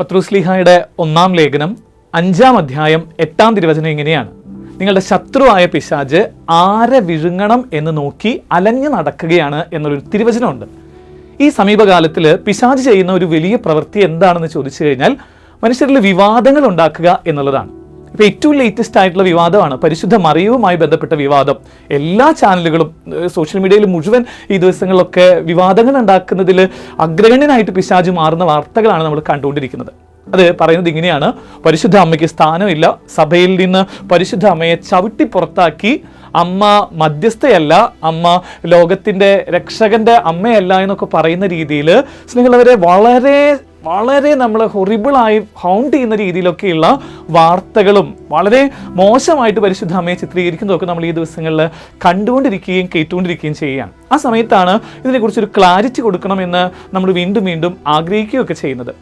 പത്രുസ്ലിഹായുടെ ഒന്നാം ലേഖനം അഞ്ചാം അധ്യായം എട്ടാം തിരുവചനം ഇങ്ങനെയാണ്. നിങ്ങളുടെ ശത്രുവായ പിശാജ് ആരെ വിഴുങ്ങണം എന്ന് നോക്കി അലഞ്ഞു നടക്കുകയാണ് എന്നൊരു തിരുവചനമുണ്ട്. ഈ സമീപകാലത്തിൽ പിശാജ് ചെയ്യുന്ന ഒരു വലിയ പ്രവൃത്തി എന്താണെന്ന് ചോദിച്ചു കഴിഞ്ഞാൽ മനുഷ്യരിൽ വിവാദങ്ങൾ ഉണ്ടാക്കുക എന്നുള്ളതാണ്. ഇപ്പൊ ഏറ്റവും ലേറ്റസ്റ്റ് ആയിട്ടുള്ള വിവാദമാണ്. പരിശുദ്ധ മറിയവുമായി ബന്ധപ്പെട്ട വിവാദം. എല്ലാ ചാനലുകളും സോഷ്യൽ മീഡിയയിൽ മുഴുവൻ ഈ ദിവസങ്ങളിലൊക്കെ വിവാദങ്ങൾ ഉണ്ടാക്കുന്നതിൽ അഗ്രഗണ്യനായിട്ട് പിശാജ് മാറുന്ന വാർത്തകളാണ് നമ്മൾ കണ്ടുകൊണ്ടിരിക്കുന്നത്. അത് പറയുന്നത് ഇങ്ങനെയാണ്. പരിശുദ്ധ അമ്മയ്ക്ക് സ്ഥാനമില്ല. സഭയിൽ നിന്ന് പരിശുദ്ധ അമ്മയെ ചവിട്ടി പുറത്താക്കി. അമ്മ മധ്യസ്ഥയല്ല. അമ്മ ലോകത്തിന്റെ രക്ഷകന്റെ അമ്മയല്ല എന്നൊക്കെ പറയുന്ന രീതിയിൽ സ്നേഹമുള്ളവരെ വളരെ വളരെ നമ്മൾ ഹൊറിബിളായി ഹൗണ്ട് ചെയ്യുന്ന രീതിയിലൊക്കെയുള്ള വാർത്തകളും വളരെ മോശമായിട്ട് പരിശുദ്ധ അമ്മയെ ചിത്രീകരിക്കുന്നതൊക്കെ നമ്മൾ ഈ ദിവസങ്ങളിൽ കണ്ടുകൊണ്ടിരിക്കുകയും കേട്ടുകൊണ്ടിരിക്കുകയും ചെയ്യുകയാണ്. ആ സമയത്താണ് ഇതിനെക്കുറിച്ചൊരു ക്ലാരിറ്റി കൊടുക്കണമെന്ന് നമ്മൾ വീണ്ടും വീണ്ടും ആഗ്രഹിക്കുകയൊക്കെ ചെയ്യുന്നത്.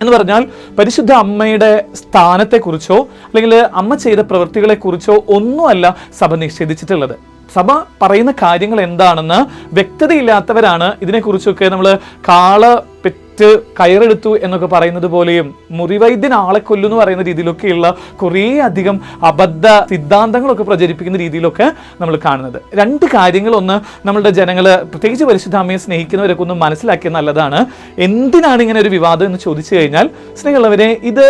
എന്ന് പറഞ്ഞാൽ പരിശുദ്ധ അമ്മയുടെ സ്ഥാനത്തെക്കുറിച്ചോ അല്ലെങ്കിൽ അമ്മ ചെയ്ത പ്രവൃത്തികളെക്കുറിച്ചോ ഒന്നുമല്ല സഭ നിഷേധിച്ചിട്ടുള്ളത്. സഭ പറയുന്ന കാര്യങ്ങൾ എന്താണെന്ന് വ്യക്തതയില്ലാത്തവരാണ് ഇതിനെക്കുറിച്ചൊക്കെ നമ്മൾ കാള പെറ്റ് കയറെടുത്തു എന്നൊക്കെ പറയുന്നത് പോലെയും മുറിവൈദ്യൻ ആളെ കൊല്ലു എന്ന് പറയുന്ന രീതിയിലൊക്കെയുള്ള കുറേ അധികം അബദ്ധ സിദ്ധാന്തങ്ങളൊക്കെ പ്രചരിപ്പിക്കുന്ന രീതിയിലൊക്കെ നമ്മൾ കാണുന്നത്. രണ്ട് കാര്യങ്ങളൊന്ന് നമ്മളുടെ ജനങ്ങൾ പ്രത്യേകിച്ച് പരിശുദ്ധ അമ്മയെ സ്നേഹിക്കുന്നവരൊക്കെ ഒന്ന് മനസ്സിലാക്കിയത് നല്ലതാണ്. എന്തിനാണ് ഇങ്ങനെ ഒരു വിവാദം എന്ന് ചോദിച്ചു കഴിഞ്ഞാൽ സ്നേഹമുള്ളവരെ ഇത്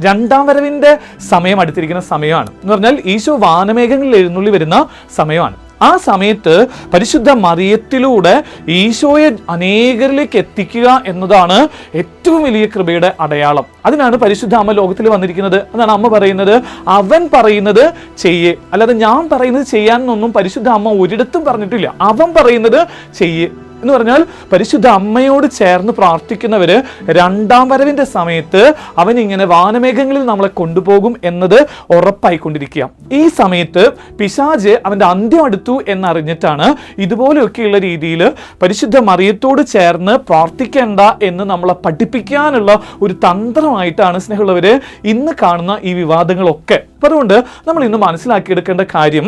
രണ്ടാം വരവിന്റെ സമയം അടുത്തിരിക്കുന്ന സമയമാണ്. എന്ന് പറഞ്ഞാൽ ഈശോ വാനമേഘങ്ങളിൽ എഴുന്നള്ളി വരുന്ന സമയമാണ്. ആ സമയത്ത് പരിശുദ്ധ മറിയത്തിലൂടെ ഈശോയെ അനേകരിലേക്ക് എത്തിക്കുക എന്നതാണ് ഏറ്റവും വലിയ കൃപയുടെ അടയാളം. അതിനാണ് പരിശുദ്ധ അമ്മ ലോകത്തിൽ വന്നിരിക്കുന്നത്. അതാണ് അമ്മ പറയുന്നത്. അവൻ പറയുന്നത് ചെയ്യേ. അല്ലാതെ ഞാൻ പറയുന്നത് ചെയ്യാനൊന്നും പരിശുദ്ധ അമ്മ ഒരിടത്തും പറഞ്ഞിട്ടില്ല. അവൻ പറയുന്നത് ചെയ്യേ. എന്ന് പറഞ്ഞാൽ പരിശുദ്ധ അമ്മയോട് ചേർന്ന് പ്രാർത്ഥിക്കുന്നവര് രണ്ടാം വരവിന്റെ സമയത്ത് അവൻ ഇങ്ങനെ വാനമേഘങ്ങളിൽ നമ്മളെ കൊണ്ടുപോകും എന്നത് ഉറപ്പായിക്കൊണ്ടിരിക്കുക. ഈ സമയത്ത് പിശാജ് അവന്റെ അന്ത്യം അടുത്തു എന്നറിഞ്ഞിട്ടാണ് ഇതുപോലെയൊക്കെയുള്ള രീതിയിൽ പരിശുദ്ധ മറിയത്തോട് ചേർന്ന് പ്രാർത്ഥിക്കേണ്ട എന്ന് നമ്മളെ പഠിപ്പിക്കാനുള്ള ഒരു തന്ത്രമായിട്ടാണ് സ്നേഹമുള്ളവര് ഇന്ന് കാണുന്ന ഈ വിവാദങ്ങളൊക്കെ. അപ്പം അതുകൊണ്ട് നമ്മൾ ഇന്ന് മനസ്സിലാക്കിയെടുക്കേണ്ട കാര്യം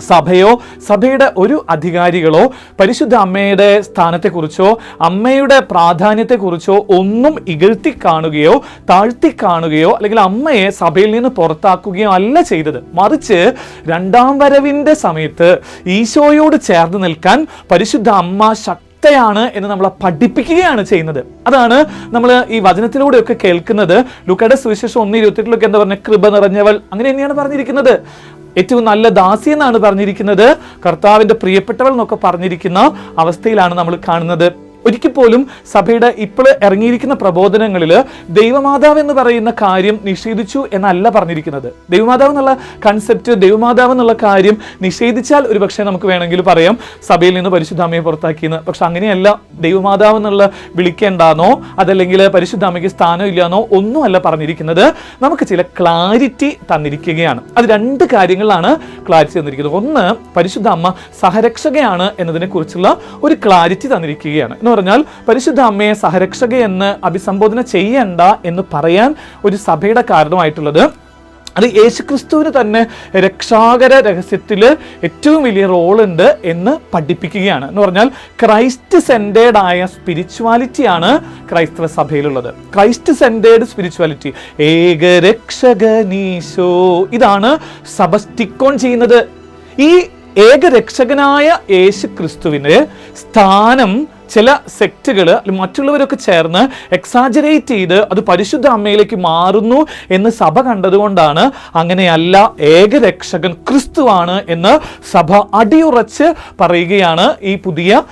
സഭയോ സഭയുടെ ഒരു അധികാരികളോ പരിശുദ്ധ അമ്മയുടെ സ്ഥാനത്തെക്കുറിച്ചോ അമ്മയുടെ പ്രാധാന്യത്തെക്കുറിച്ചോ ഒന്നും ഇകഴ്ത്തി കാണുകയോ താഴ്ത്തി കാണുകയോ അല്ലെങ്കിൽ അമ്മയെ സഭയിൽ നിന്ന് പുറത്താക്കുകയോ അല്ല ചെയ്തത്. മറിച്ച് രണ്ടാം വരവിന്റെ സമയത്ത് ഈശോയോട് ചേർന്ന് നിൽക്കാൻ പരിശുദ്ധ അമ്മ ശക്തി എന്ന് നമ്മളെ പഠിപ്പിക്കുകയാണ് ചെയ്യുന്നത്. അതാണ് നമ്മൾ ഈ വചനത്തിലൂടെയൊക്കെ കേൾക്കുന്നത്. ലുക്കയുടെ സുവിശേഷം ഒന്ന് ഇരുപത്തെട്ടിലൊക്കെ എന്താ പറഞ്ഞ? കൃപ നിറഞ്ഞവൾ. അങ്ങനെ തന്നെയാണ് പറഞ്ഞിരിക്കുന്നത്. ഏറ്റവും നല്ല ദാസി എന്നാണ് പറഞ്ഞിരിക്കുന്നത്. കർത്താവിന്റെ പ്രിയപ്പെട്ടവൾ എന്നൊക്കെ പറഞ്ഞിരിക്കുന്ന അവസ്ഥയിലാണ് നമ്മൾ കാണുന്നത്. ഒരിക്കൽ പോലും സഭയുടെ ഇപ്പോൾ ഇറങ്ങിയിരിക്കുന്ന പ്രബോധനങ്ങളിൽ ദൈവമാതാവ് എന്ന് പറയുന്ന കാര്യം നിഷേധിച്ചു എന്നല്ല പറഞ്ഞിരിക്കുന്നത്. ദൈവമാതാവ് എന്നുള്ള കൺസെപ്റ്റ് ദൈവമാതാവ് എന്നുള്ള കാര്യം നിഷേധിച്ചാൽ ഒരുപക്ഷേ നമുക്ക് വേണമെങ്കിൽ പറയാം. സഭയിൽ നിന്ന് പരിശുദ്ധാമയെ പുറത്താക്കിയെന്ന്. പക്ഷെ അങ്ങനെയല്ല. ദൈവമാതാവ് എന്നുള്ള വിളിക്കേണ്ടാന്നോ അതല്ലെങ്കിൽ പരിശുദ്ധാമയ്ക്ക് സ്ഥാനം ഇല്ലാന്നോ ഒന്നുമല്ല പറഞ്ഞിരിക്കുന്നത്. നമുക്ക് ചില ക്ലാരിറ്റി തന്നിരിക്കുകയാണ്. അത് രണ്ട് കാര്യങ്ങളാണ് ക്ലാരിറ്റി തന്നിരിക്കുന്നത്. ഒന്ന് പരിശുദ്ധ അമ്മ സഹരക്ഷകയാണ് എന്നതിനെ കുറിച്ചുള്ള ഒരു ക്ലാരിറ്റി തന്നിരിക്കുകയാണ്. എന്ന് പറഞ്ഞാൽ പരിശുദ്ധ അമ്മയെ സഹരക്ഷക എന്ന് അഭിസംബോധന ചെയ്യണ്ട എന്ന് പറയാൻ ഒരു സഭയുടെ കാരണമായിട്ടുള്ളത് അത് യേശുക്രിസ്തുവിന് തന്നെ രക്ഷാകര രഹസ്യത്തിൽ ഏറ്റവും വലിയ റോളുണ്ട് എന്ന് പഠിപ്പിക്കുകയാണ്. എന്ന് പറഞ്ഞാൽ ക്രൈസ്റ്റ് സെന്റേഡ് ആയ സ്പിരിച്വാലിറ്റിയാണ് ക്രൈസ്തവ സഭയിലുള്ളത്. ക്രൈസ്റ്റ് സെന്റേഡ് സ്പിരിച്വാലിറ്റി ഏകരക്ഷകനീശോ ഇതാണ് സഭ സ്റ്റിക്കോൺ ചെയ്യുന്നത്. ഈ ഏകരക്ഷകനായ യേശു ക്രിസ്തുവിന് സ്ഥാനം ചില സെക്റ്റുകൾ മറ്റുള്ളവരൊക്കെ ചേർന്ന് എക്സാജറേറ്റ് ചെയ്ത് അത് പരിശുദ്ധ അമ്മയിലേക്ക് മാറുന്നു എന്ന് സഭ കണ്ടതുകൊണ്ടാണ് അങ്ങനെയല്ല ഏകരക്ഷകൻ ക്രിസ്തുവാണ് എന്ന് സഭ അടിയുറച്ച് പറയുകയാണ് ഈ പുതിയ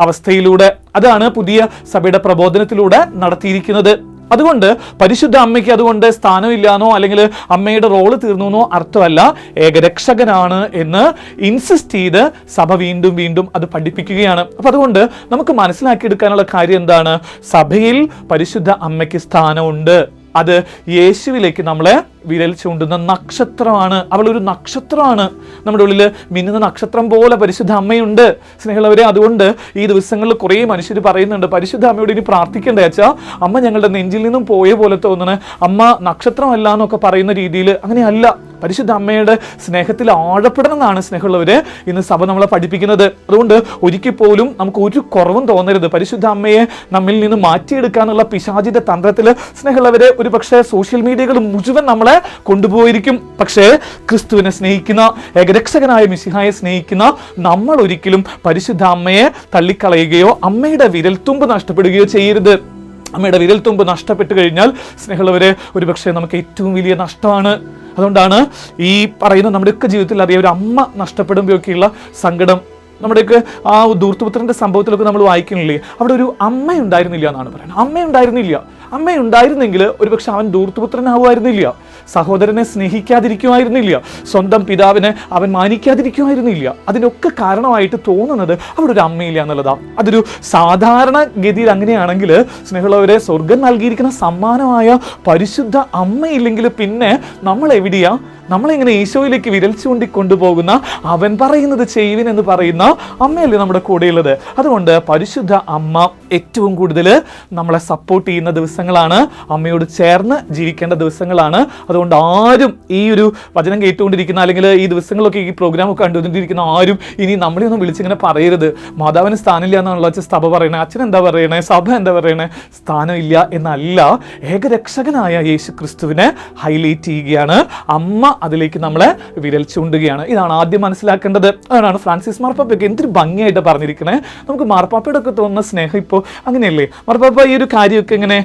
അവസ്ഥയിലൂടെ. അതാണ് പുതിയ സഭയുടെ പ്രബോധനത്തിലൂടെ നടത്തിയിരിക്കുന്നത്. അതുകൊണ്ട് പരിശുദ്ധ അമ്മയ്ക്ക് അതുകൊണ്ട് സ്ഥാനമില്ലാന്നോ അല്ലെങ്കിൽ അമ്മയുടെ റോൾ തീർന്നു എന്നോ അർത്ഥമല്ല. ഏകരക്ഷകനാണ് എന്ന് ഇൻസിസ്റ്റ് ചെയ്ത് സഭ വീണ്ടും വീണ്ടും അത് പഠിപ്പിക്കുകയാണ്. അപ്പൊ അതുകൊണ്ട് നമുക്ക് മനസ്സിലാക്കിയെടുക്കാനുള്ള കാര്യം എന്താണ്? സഭയിൽ പരിശുദ്ധ അമ്മയ്ക്ക് സ്ഥാനമുണ്ട്. അത് യേശുവിലേക്ക് നമ്മളെ വിരൽ ചൂണ്ടുന്ന നക്ഷത്രമാണ്. അവളൊരു നക്ഷത്രമാണ്. നമ്മുടെ ഉള്ളിൽ മിന്നുന്ന നക്ഷത്രം പോലെ പരിശുദ്ധ അമ്മയുണ്ട്. സ്നേഹമുള്ളവരെ അതുകൊണ്ട് ഈ ദിവസങ്ങളിൽ കുറേ മനുഷ്യർ പറയുന്നുണ്ട് പരിശുദ്ധ അമ്മയോട് ഇനി പ്രാർത്ഥിക്കേണ്ട വെച്ചാൽ അമ്മ ഞങ്ങളുടെ നെഞ്ചിൽ നിന്നും പോയ പോലെ തോന്നണേ. അമ്മ നക്ഷത്രമല്ല എന്നൊക്കെ പറയുന്ന രീതിയിൽ അങ്ങനെയല്ല. പരിശുദ്ധ അമ്മയുടെ സ്നേഹത്തിൽ ആഴപ്പെടണം എന്നാണ് സ്നേഹമുള്ളവര് ഇന്ന് സഭ നമ്മളെ പഠിപ്പിക്കുന്നത്. അതുകൊണ്ട് ഒരിക്കൽ പോലും നമുക്ക് ഒരു കുറവും തോന്നരുത്. പരിശുദ്ധ അമ്മയെ നമ്മിൽ നിന്ന് മാറ്റിയെടുക്കാനുള്ള പിശാചിന്റെ തന്ത്രത്തിൽ സ്നേഹമുള്ളവരെ ഒരു പക്ഷേ സോഷ്യൽ മീഡിയകൾ മുഴുവൻ നമ്മളെ കൊണ്ടുപോയിരിക്കും. പക്ഷേ ക്രിസ്തുവിനെ സ്നേഹിക്കുന്ന ഏകരക്ഷകനായ മിശിഹായെ സ്നേഹിക്കുന്ന നമ്മൾ ഒരിക്കലും പരിശുദ്ധ അമ്മയെ തള്ളിക്കളയുകയോ അമ്മയുടെ വിരൽത്തുമ്പ് നഷ്ടപ്പെടുകയോ ചെയ്യരുത്. അമ്മയുടെ വിരൽത്തുമ്പ് നഷ്ടപ്പെട്ടു കഴിഞ്ഞാൽ സ്നേഹമുള്ളവരെ ഒരുപക്ഷെ നമുക്ക് ഏറ്റവും വലിയ നഷ്ടമാണ്. അതുകൊണ്ടാണ് ഈ പറയുന്ന നമ്മുടെയൊക്കെ ജീവിതത്തിൽ അറിയാം ഒരു അമ്മ നഷ്ടപ്പെടുമ്പോഴൊക്കെയുള്ള സങ്കടം. നമ്മുടെയൊക്കെ ആ ദൂർത്തുപുത്രന്റെ സംഭവത്തിലൊക്കെ നമ്മൾ വായിക്കുന്നില്ലേ അവിടെ ഒരു അമ്മ ഉണ്ടായിരുന്നില്ല എന്നാണ് പറയുന്നത്. അമ്മ ഉണ്ടായിരുന്നില്ല അമ്മ ഉണ്ടായിരുന്നെങ്കിൽ ഒരുപക്ഷെ അവൻ ദൂർത്തുപുത്രനാവുമായിരുന്നില്ല. സഹോദരനെ സ്നേഹിക്കാതിരിക്കുമായിരുന്നില്ല. സ്വന്തം പിതാവിനെ അവൻ മാനിക്കാതിരിക്കുമായിരുന്നില്ല. അതിനൊക്കെ കാരണമായിട്ട് തോന്നുന്നത് അവിടെ ഒരു അമ്മയില്ല എന്നുള്ളതാണ് അതൊരു സാധാരണ ഗതിയിൽ അങ്ങനെയാണെങ്കിൽ സ്നേഹമുള്ളവരെ സ്വർഗം നൽകിയിരിക്കുന്ന സമ്മാനമായ പരിശുദ്ധ അമ്മയില്ലെങ്കിൽ പിന്നെ നമ്മൾ എവിടെയാ നമ്മളെങ്ങനെ ഈശോയിലേക്ക് വിരൽ ചൂണ്ടി കൊണ്ടുപോകുന്ന അവൻ പറയുന്നത് ചെയ്യുവിൻ എന്ന് പറയുന്ന അമ്മയല്ലേ നമ്മുടെ കൂടെയുള്ളത്. അതുകൊണ്ട് പരിശുദ്ധ അമ്മ ഏറ്റവും കൂടുതൽ നമ്മളെ സപ്പോർട്ട് ചെയ്യുന്ന ദിവസങ്ങളാണ്. അമ്മയോട് ചേർന്ന് ജീവിക്കേണ്ട ദിവസങ്ങളാണ്. അതുകൊണ്ട് ആരും ഈ ഒരു വചനം കേട്ടുകൊണ്ടിരിക്കുന്ന അല്ലെങ്കിൽ ഈ ദിവസങ്ങളൊക്കെ ഈ പ്രോഗ്രാം ഒക്കെ കണ്ടുകൊണ്ടിരിക്കുന്ന ആരും ഇനി നമ്മളെ ഒന്നും വിളിച്ചിങ്ങനെ പറയരുത്. മാതാവിന് സ്ഥാനമില്ല എന്നുള്ള സഭ പറയണേ അച്ഛൻ എന്താ പറയണേ സഭ എന്താ പറയണേ സ്ഥാനമില്ല എന്നല്ല ഏകരക്ഷകനായ യേശു ക്രിസ്തുവിനെ ഹൈലൈറ്റ് ചെയ്യുകയാണ്. അമ്മ അതിലേക്ക് നമ്മൾ വിരൽ ചൂണ്ടുകയാണ്. ഇതാണ് ആദ്യം മനസ്സിലാക്കേണ്ടത്. അതാണ് ഫ്രാൻസിസ് മാർപ്പാപ്പയൊക്കെ എന്തൊരു ഭംഗിയായിട്ട് പറഞ്ഞിരിക്കണേ. നമുക്ക് മാർപ്പാപ്പയുടെ ഒക്കെ തോന്നുന്ന സ്നേഹം ഇപ്പോൾ അങ്ങനെയല്ലേ? മാർപ്പാപ്പ ഈ ഒരു കാര്യമൊക്കെ ഇങ്ങനെ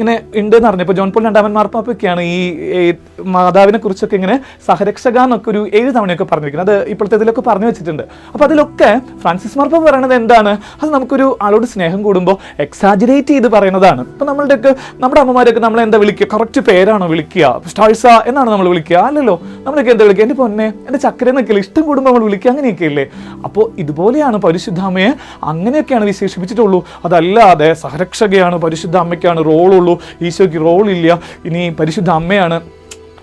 ഇങ്ങനെ ഉണ്ട് എന്ന് പറഞ്ഞപ്പോൾ ജോൺ പോൾ രണ്ടാമൻ മാർപ്പാപ്പയൊക്കെയാണ് ഈ ഈ മാതാവിനെ കുറിച്ചൊക്കെ ഇങ്ങനെ സഹരക്ഷക എന്നൊക്കെ ഒരു ഏഴ് തവണയൊക്കെ പറഞ്ഞിരിക്കുന്നത് അത് ഇപ്പോഴത്തെ ഇതിലൊക്കെ പറഞ്ഞു വെച്ചിട്ടുണ്ട്. അപ്പോൾ അതിലൊക്കെ ഫ്രാൻസിസ് മാർപ്പാപ്പ പറയണത് എന്താണ്? അത് നമുക്കൊരു ആളോട് സ്നേഹം കൂടുമ്പോൾ എക്സാജറേറ്റ് ചെയ്ത് പറയുന്നതാണ്. ഇപ്പം നമ്മളുടെയൊക്കെ നമ്മുടെ അമ്മമാരൊക്കെ നമ്മളെന്താ വിളിക്കുക? കറക്റ്റ് പേരാണോ വിളിക്കുക? സ്റ്റാഴ്സ എന്നാണ് നമ്മൾ വിളിക്കുക? അല്ലല്ലോ. നമ്മളൊക്കെ എന്താ വിളിക്കുക? എന്റെ പൊന്നെ എന്റെ ചക്കര എന്നൊക്കെയല്ലേ ഇഷ്ടം കൂടുമ്പോൾ നമ്മൾ വിളിക്കുക. അങ്ങനെയൊക്കെ അല്ലേ? അപ്പോൾ ഇതുപോലെയാണ് പരിശുദ്ധാമ്മയെ അങ്ങനെയൊക്കെയാണ് വിശേഷിപ്പിച്ചിട്ടുള്ളൂ. അതല്ലാതെ സഹരക്ഷകയാണ് പരിശുദ്ധ അമ്മയ്ക്കാണ് റോളുള്ളൂ. ഈശോയ്ക്ക് റോളില്ല. ഇനി പരിശുദ്ധ അമ്മയാണ്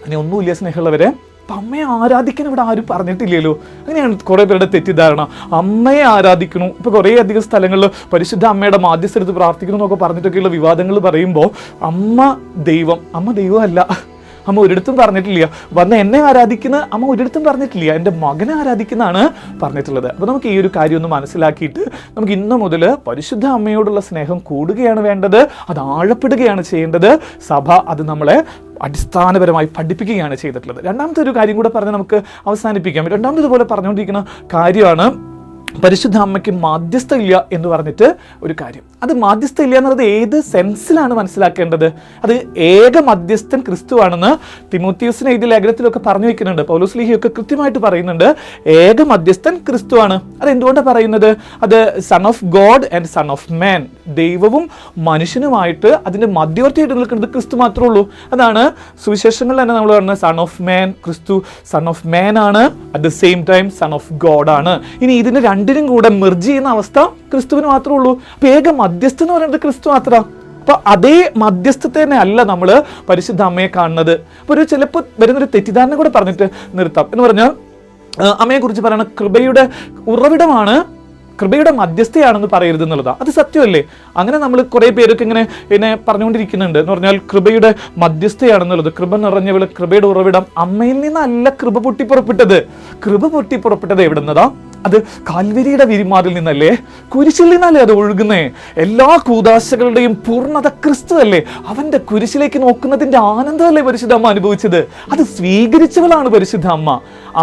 ഇനി ഒന്നുമില്ല സ്നേഹമുള്ളവരെ. അമ്മയെ ആരാധിക്കാൻ ഇവിടെ ആരും പറഞ്ഞിട്ടില്ലല്ലോ. അങ്ങനെയാണ് കുറേ പേരുടെ തെറ്റിദ്ധാരണ. അമ്മയെ ആരാധിക്കണു ഇപ്പോൾ കുറേ അധികം സ്ഥലങ്ങളിൽ പരിശുദ്ധ അമ്മയുടെ മാധ്യസ്ഥരത്ത് പ്രാർത്ഥിക്കണം എന്നൊക്കെ പറഞ്ഞിട്ടൊക്കെയുള്ള വിവാദങ്ങൾ പറയുമ്പോൾ അമ്മ ദൈവം അമ്മ ദൈവമല്ല. അമ്മ ഒരിടത്തും പറഞ്ഞിട്ടില്ല. വന്ന് എന്നെ ആരാധിക്കുന്ന അമ്മ ഒരിടത്തും പറഞ്ഞിട്ടില്ല. എന്റെ മകനെ ആരാധിക്കുന്നതാണ് പറഞ്ഞിട്ടുള്ളത്. അപ്പോൾ നമുക്ക് ഈ ഒരു കാര്യം ഒന്ന് മനസ്സിലാക്കിയിട്ട് നമുക്ക് ഇന്ന് മുതൽ പരിശുദ്ധ അമ്മയോടുള്ള സ്നേഹം കൂടുകയാണ് വേണ്ടത്. അത് ആഴപ്പെടുകയാണ് ചെയ്യേണ്ടത്. സഭ അത് നമ്മളെ അടിസ്ഥാനപരമായി പഠിപ്പിക്കുകയാണ് ചെയ്തിട്ടുള്ളത്. രണ്ടാമത്തെ ഒരു കാര്യം കൂടെ പറഞ്ഞ് നമുക്ക് അവസാനിപ്പിക്കാം. രണ്ടാമത് ഇതുപോലെ പറഞ്ഞുകൊണ്ടിരിക്കുന്ന കാര്യമാണ് പരിശുദ്ധ അമ്മയ്ക്ക് മാധ്യസ്ഥ ഇല്ല എന്ന് പറഞ്ഞിട്ട് ഒരു കാര്യം. അത് മാധ്യസ്ഥ ഇല്ല എന്നുള്ളത് ഏത് സെൻസിലാണ് മനസ്സിലാക്കേണ്ടത്? അത് ഏക മധ്യസ്ഥൻ ക്രിസ്തുവാണെന്ന് തിമോത്യൂസിനെ ഇത് ലേഖനത്തിലൊക്കെ പറഞ്ഞു വെക്കുന്നുണ്ട്. പൗലോസ് ലീഹിയൊക്കെ കൃത്യമായിട്ട് പറയുന്നുണ്ട്. ഏക മധ്യസ്ഥൻ ക്രിസ്തുവാണ്. അത് എന്തുകൊണ്ടാണ് പറയുന്നത്? അത് son of God and son of man ദൈവവും മനുഷ്യനുമായിട്ട് അതിന്റെ മധ്യവർത്തിയായിട്ട് നിൽക്കുന്നത് ക്രിസ്തു മാത്രമേ ഉള്ളൂ. അതാണ് സുവിശേഷങ്ങളിൽ തന്നെ നമ്മൾ പറയുന്നത് സൺ ഓഫ് മാൻ ക്രിസ്തു സൺ ഓഫ് മാൻ ആണ്. At the same time son of God ആണ്. ഇനി ഇതിന് രണ്ടിനും കൂടെ മെർജ് ചെയ്യുന്ന അവസ്ഥ ക്രിസ്തുവിന് മാത്രമേ ഉള്ളൂ. അപ്പൊ ഏക മധ്യസ്ഥ എന്ന് പറയുന്നത് ക്രിസ്തു മാത്രമാണ് അപ്പോൾ അതേ മധ്യസ്ഥത്തെ തന്നെ അല്ല നമ്മൾ പരിശുദ്ധ അമ്മയെ കാണുന്നത്. അപ്പൊ ഒരു ചിലപ്പോൾ വരുന്നൊരു തെറ്റിദ്ധാരണ കൂടെ പറഞ്ഞിട്ട് നിർത്താം. എന്ന് പറഞ്ഞാൽ അമ്മയെ കുറിച്ച് പറയുന്ന കൃപയുടെ ഉറവിടമാണ് കൃപയുടെ മധ്യസ്ഥയാണെന്ന് പറയരുത് എന്നുള്ളതാണ് അത് സത്യമല്ലേ? അങ്ങനെ നമ്മൾ കുറേ പേരൊക്കെ ഇങ്ങനെ എന്നെ പറഞ്ഞുകൊണ്ടിരിക്കുന്നുണ്ട്. എന്ന് പറഞ്ഞാൽ കൃപയുടെ മധ്യസ്ഥയാണെന്നുള്ളത് കൃപ നിറഞ്ഞവൾ കൃപയുടെ ഉറവിടം അമ്മയിൽ നിന്നല്ല കൃപ പൊട്ടി പുറപ്പെട്ടത് കൃപ പൊട്ടി പുറപ്പെട്ടത് എവിടെ നിന്നതാ അത് കാൽവരിയുടെ വിരിമാറിൽ നിന്നല്ലേ? കുരിശിൽ നിന്നല്ലേ അത് ഒഴുകുന്നേ? എല്ലാ കൂതാശകളുടെയും പൂർണത ക്രിസ്തു അല്ലേ അവന്റെ കുരിശിലേക്ക് നോക്കുന്നതിന്റെ ആനന്ദമല്ലേ പരിശുദ്ധ അമ്മ അനുഭവിച്ചത്? അത് സ്വീകരിച്ചവളാണ് പരിശുദ്ധ അമ്മ.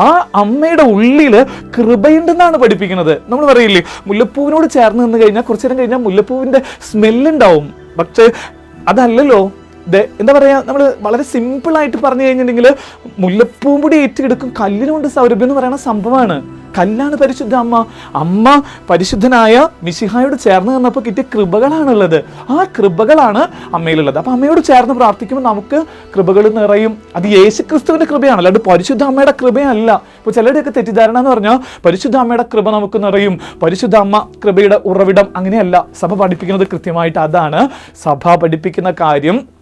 ആ അമ്മയുടെ ഉള്ളിൽ കൃപയുണ്ടെന്നാണ് പഠിപ്പിക്കുന്നത്. നമ്മൾ പറയില്ലേ മുല്ലപ്പൂവിനോട് ചേർന്ന് നിന്ന് കഴിഞ്ഞാൽ കുറച്ചു നേരം കഴിഞ്ഞാൽ മുല്ലപ്പൂവിന്റെ സ്മെല്ലുണ്ടാവും. പക്ഷേ അതല്ലല്ലോ. എന്താ പറയാ നമ്മൾ വളരെ സിമ്പിൾ ആയിട്ട് പറഞ്ഞു കഴിഞ്ഞിട്ടുണ്ടെങ്കിൽ മുല്ലപ്പൂവും കൂടി ഏറ്റെടുക്കും കല്ലിനുകൊണ്ട് സൗരഭ്യം എന്ന് പറയുന്ന സംഭവമാണ്. കല്ലാണ് പരിശുദ്ധ അമ്മ. അമ്മ പരിശുദ്ധനായ മിശിഹായോട് ചേർന്ന് നിന്നപ്പോൾ കിട്ടിയ കൃപകളാണുള്ളത്. ആ കൃപകളാണ് അമ്മയിലുള്ളത്. അപ്പം അമ്മയോട് ചേർന്ന് പ്രാർത്ഥിക്കുമ്പോൾ നമുക്ക് കൃപകൾ നിറയും. അത് യേശു ക്രിസ്തുവിന്റെ കൃപയാണ് അല്ലാണ്ട് പരിശുദ്ധ അമ്മയുടെ കൃപയല്ല. ഇപ്പോൾ ചിലരുടെയൊക്കെ തെറ്റിദ്ധാരണ എന്ന് പറഞ്ഞാൽ പരിശുദ്ധ അമ്മയുടെ കൃപ നമുക്ക് നിറയും. പരിശുദ്ധ അമ്മ കൃപയുടെ ഉറവിടം അങ്ങനെയല്ല. സഭ പഠിപ്പിക്കുന്നത് കൃത്യമായിട്ട് അതാണ്. സഭ പഠിപ്പിക്കുന്ന കാര്യം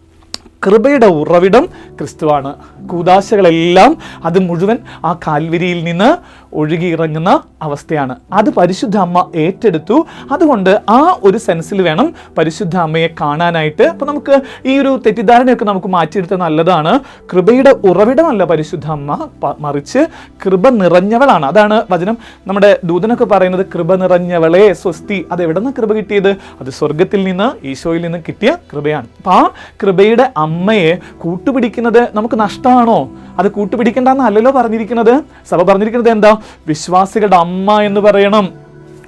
കൃപയുടെ ഉറവിടം ക്രിസ്തുവാണ്. കൂതാശകളെല്ലാം അത് മുഴുവൻ ആ കാൽവരിയിൽ നിന്ന് ഒഴുകിയിറങ്ങുന്ന അവസ്ഥയാണ്. അത് പരിശുദ്ധ അമ്മ ഏറ്റെടുത്തു. അതുകൊണ്ട് ആ ഒരു സെൻസിൽ വേണം പരിശുദ്ധ അമ്മയെ കാണാനായിട്ട്. അപ്പം നമുക്ക് ഈ ഒരു തെറ്റിദ്ധാരണയൊക്കെ നമുക്ക് മാറ്റിയെടുത്ത നല്ലതാണ്. കൃപയുടെ ഉറവിടമല്ല പരിശുദ്ധ അമ്മ മറിച്ച് കൃപ നിറഞ്ഞവളാണ്. അതാണ് വചനം. നമ്മുടെ ദൂതനൊക്കെ പറയുന്നത് കൃപ നിറഞ്ഞവളെ സ്വസ്തി. അത് എവിടെ നിന്ന് കൃപ കിട്ടിയത്? അത് സ്വർഗത്തിൽ നിന്ന് ഈശോയിൽ നിന്ന് കിട്ടിയ കൃപയാണ്. അപ്പം ആ കൃപയുടെ അമ്മയെ കൂട്ടുപിടിക്കുന്നത് നമുക്ക് നഷ്ടമാണോ അത് കൂട്ടുപിടിക്കേണ്ടെന്നല്ലല്ലോ പറഞ്ഞിരിക്കുന്നത്. സഭ പറഞ്ഞിരിക്കുന്നത് എന്താ? വിശ്വാസികളുടെ അമ്മ എന്ന് പറയണം.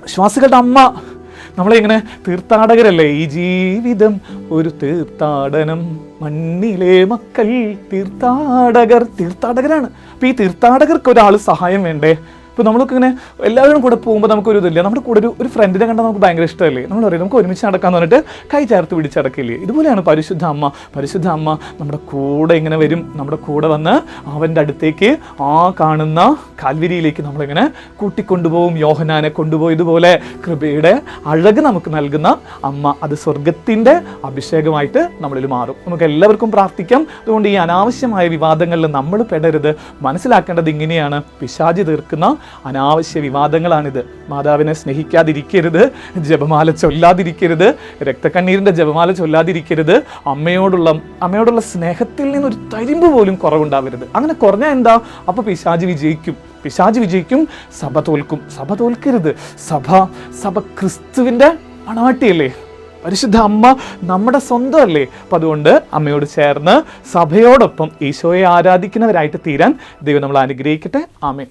വിശ്വാസികളുടെ അമ്മ. നമ്മളിങ്ങനെ തീർത്ഥാടകരല്ലേ? ഈ ജീവിതം ഒരു തീർത്ഥാടനം. മണ്ണിലെ മക്കൾ തീർത്ഥാടകർ. തീർത്ഥാടകരാണ്. അപ്പൊ ഈ തീർത്ഥാടകർക്ക് ഒരാൾ സഹായം വേണ്ടേ? ഇപ്പോൾ നമ്മളൊക്കെ ഇങ്ങനെ എല്ലാവരും കൂടെ പോകുമ്പോൾ നമുക്കൊരു ഇതില്ല നമ്മുടെ കൂടെ ഒരു ഒരു ഫ്രണ്ടിനെ കണ്ടാൽ നമുക്ക് ഭയങ്കര ഇഷ്ടമല്ലേ? നമ്മൾ പറയും നമുക്ക് ഒരുമിച്ച് നടക്കാൻ പറഞ്ഞിട്ട് കൈ ചേർത്ത് പിടിച്ചടക്കില്ലേ? ഇതുപോലെയാണ് പരിശുദ്ധ അമ്മ. പരിശുദ്ധ അമ്മ നമ്മുടെ കൂടെ ഇങ്ങനെ വരും. നമ്മുടെ കൂടെ വന്ന് അവന്റെ അടുത്തേക്ക് ആ കാണുന്ന കാൽവരിയിലേക്ക് നമ്മളിങ്ങനെ കൂട്ടിക്കൊണ്ടുപോകും. യോഹനാനെ കൊണ്ടുപോയതുപോലെ കൃപയുടെ അഴക് നമുക്ക് നൽകുന്ന അമ്മ. അത് സ്വർഗത്തിന്റെ അഭിഷേകമായിട്ട് നമ്മളിൽ മാറും. നമുക്ക് എല്ലാവർക്കും പ്രാർത്ഥിക്കാം. അതുകൊണ്ട് ഈ അനാവശ്യമായ വിവാദങ്ങളിൽ നമ്മൾ പെടരുത്. മനസ്സിലാക്കേണ്ടത് ഇങ്ങനെയാണ്. പിശാചി തീർക്കുന്ന അനാവശ്യ വിവാദങ്ങളാണിത്. മാതാവിനെ സ്നേഹിക്കാതിരിക്കരുത് ജപമാല ചൊല്ലാതിരിക്കരുത് രക്തക്കണ്ണീരിന്റെ ജപമാല ചൊല്ലാതിരിക്കരുത് അമ്മയോടുള്ള അമ്മയോടുള്ള സ്നേഹത്തിൽ നിന്നൊരു തരിമ്പ് പോലും കുറവുണ്ടാവരുത്. അങ്ങനെ കുറഞ്ഞാൽ എന്താ? അപ്പോൾ പിശാജ് വിജയിക്കും. പിശാജ് വിജയിക്കും സഭ തോൽക്കും. സഭ തോൽക്കരുത്. സഭ സഭ ക്രിസ്തുവിന്റെ മണവാട്ടിയല്ലേ? പരിശുദ്ധ അമ്മ നമ്മുടെ സ്വന്തമല്ലേ? അപ്പം അതുകൊണ്ട് അമ്മയോട് ചേർന്ന് സഭയോടൊപ്പം ഈശോയെ ആരാധിക്കുന്നവരായിട്ട് തീരാൻ ദൈവം നമ്മൾ അനുഗ്രഹിക്കട്ടെ. ആമേൻ.